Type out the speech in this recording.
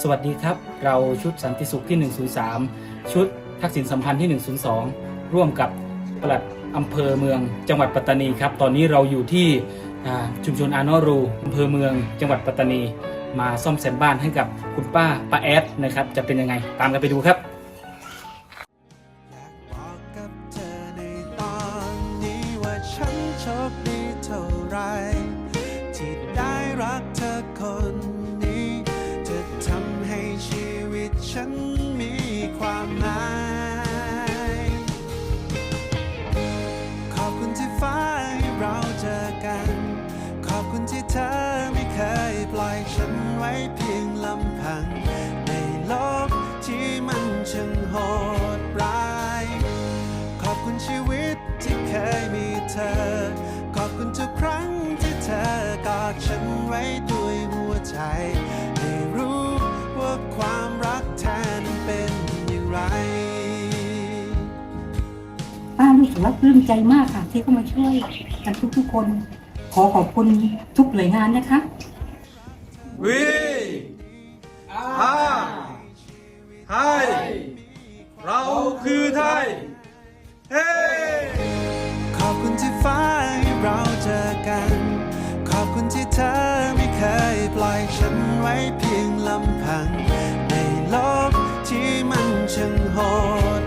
สวัสดีครับ เราชุดสันติสุขที่ 103 ชุดทักษิณสัมพันธ์ที่ 102 ร่วมกับปลัดอำเภอเมืองจังหวัดปัตตานีครับ ตอนนี้เราอยู่ที่ชุมชนอานอรูอำเภอเมืองจังหวัดปัตตานี มาซ่อมแซมบ้านให้กับคุณป้าป้าแอดนะครับ จะเป็นยังไง ตามกันไปดูครับอยากบอกกับเธอในตอนนี้ว่าฉันโชคดีเท่าไร ความหมาย ขอบคุณที่ฟ้าให้เราเจอกัน ขอบคุณที่เธอไม่เคยปล่อยฉันไว้เพียงลำพัง ในโลกที่มันช่างโหดร้าย ขอบคุณชีวิตที่เคยมีเธอ ขอบคุณทุกครั้ง แล้ปลื้มใจมากค่ะที่เข้ามาช่วยกันทุกๆคน ขอขอบคุณทุกหน่วยงานนะคะวีอาไทย เราคือไทย เฮ้ ขอบคุณที่ฟ้าให้เราเจอกัน ขอบคุณที่เธอไม่เคยปล่อยฉันไว้เพียงลำพัง ในโลกที่มันช่างโหด